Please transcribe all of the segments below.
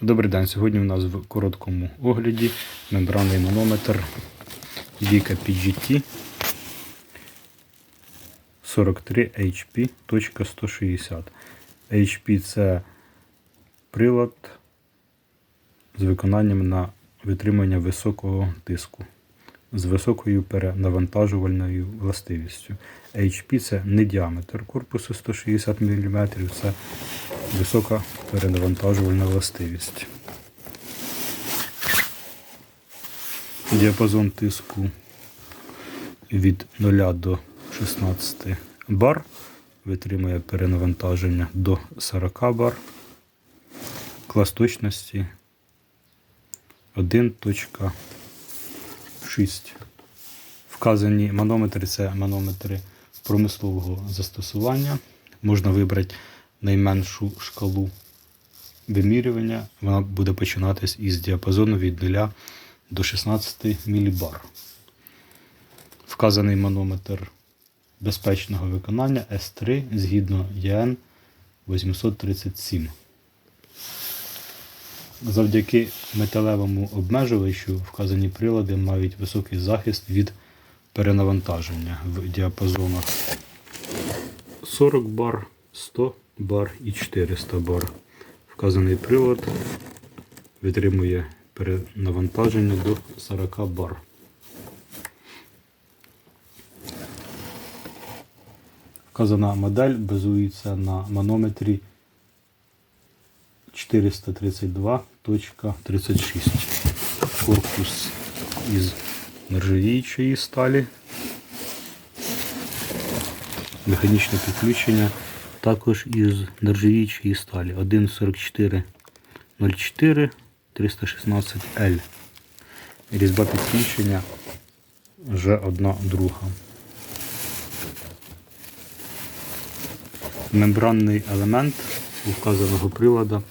Добрий день. Сьогодні у нас в короткому огляді мембранний манометр Vika PGT 43 HP.160. HP це прилад з виконанням на витримання високого тиску з високою перенавантажувальною властивістю. HP це не діаметр корпусу 160 мм, це висока перенавантажувальна властивість. Діапазон тиску від 0 до 16 бар. Витримує перенавантаження до 40 бар. Клас точності 1.6. Вказані манометри це манометри промислового застосування. Можна вибрати найменшу шкалу вимірювання. Вона буде починатись із діапазону від 0 до 16 мілібар. Вказаний манометр безпечного виконання S3 згідно ЄН 837. Завдяки металевому обмежувачу вказані прилади мають високий захист від перенавантаження в діапазонах 40 бар, 100 бар і 400 бар. Вказаний прилад витримує перенавантаження до 40 бар. Вказана модель базується на манометрі 432.36. Корпус із нержавіючої сталі. Механічне підключення також із нержавіючої сталі 1.44.04 316L. Різьба підключення вже одна друга. Мембранний елемент вказаного прилада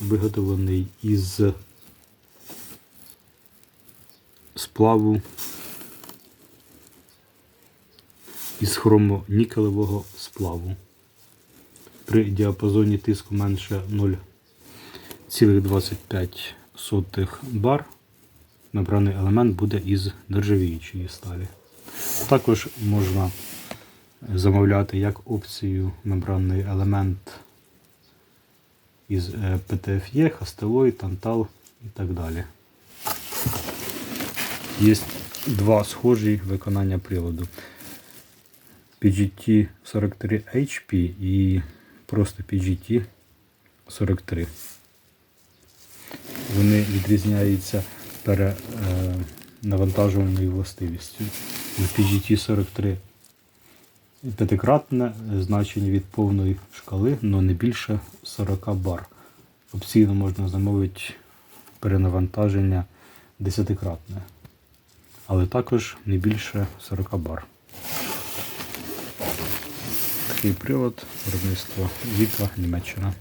виготовлений із сплаву із хромонікелевого сплаву. При діапазоні тиску менше 0,25 бар мембранний елемент буде із нержавіючої сталі. Також можна замовляти як опцію мембранний елемент із е, PTFE, Hastelloy, Tantal і так далі. Є два схожі виконання приладу. PGT 43 HP і просто PGT 43. Вони відрізняються перенавантажувальною властивістю. У PGT 43 п'ятикратне значення від повної шкали, але не більше 40 бар. Опційно можна замовити перенавантаження десятикратне, але також не більше 40 бар. Такий привод виробництва Віка Німеччина.